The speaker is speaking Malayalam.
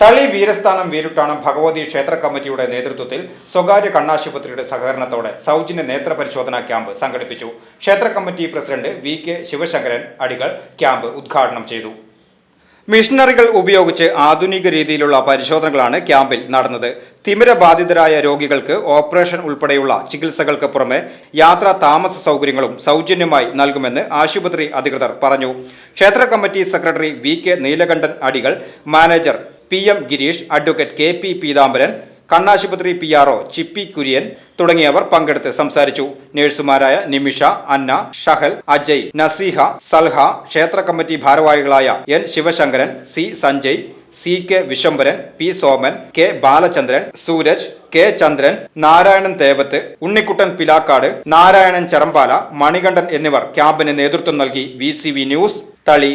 തളി വീരസ്ഥാനം വീരുട്ടാണ് ഭഗവതി ക്ഷേത്ര കമ്മിറ്റിയുടെ നേതൃത്വത്തിൽ സ്വകാര്യ കണ്ണാശുപത്രിയുടെ സഹകരണത്തോടെ സൗജന്യ നേത്ര പരിശോധനാ ക്യാമ്പ് സംഘടിപ്പിച്ചു. ക്ഷേത്ര committee president V K Sivasankaran Adikal camp ഉദ്ഘാടനം ചെയ്തു. മിഷനറികൾ ഉപയോഗിച്ച് ആധുനിക രീതിയിലുള്ള പരിശോധനകളാണ് ക്യാമ്പിൽ നടന്നത്. തിമിരബാധിതരായ രോഗികൾക്ക് ഓപ്പറേഷൻ ഉൾപ്പെടെയുള്ള ചികിത്സകൾക്ക് പുറമെ യാത്രാ താമസ സൗകര്യങ്ങളും സൗജന്യമായി നൽകുമെന്ന് ആശുപത്രി അധികൃതർ പറഞ്ഞു. ക്ഷേത്ര committee secretary V K Neelakandan Adikal manager P M Gireesh advocate K P Peethambaran കണ്ണാശുപത്രി പി ആർ ചിപ്പി കുര്യൻ തുടങ്ങിയവർ പങ്കെടുത്ത് സംസാരിച്ചു. നഴ്സുമാരായ നിമിഷ അന്ന ഷഹൽ അജയ് നസീഹ സൽഹ ക്ഷേത്ര കമ്മിറ്റി ഭാരവാഹികളായ N Sivasankaran C Sanjay C K Visambaran P Soman K Balachandran Sooraj K Chandran Narayanan Thevath Unnikuttan Pilakkad Narayanan Cherambala Manikandan എന്നിവർ ക്യാമ്പിന് നേതൃത്വം നൽകി. V news Thali.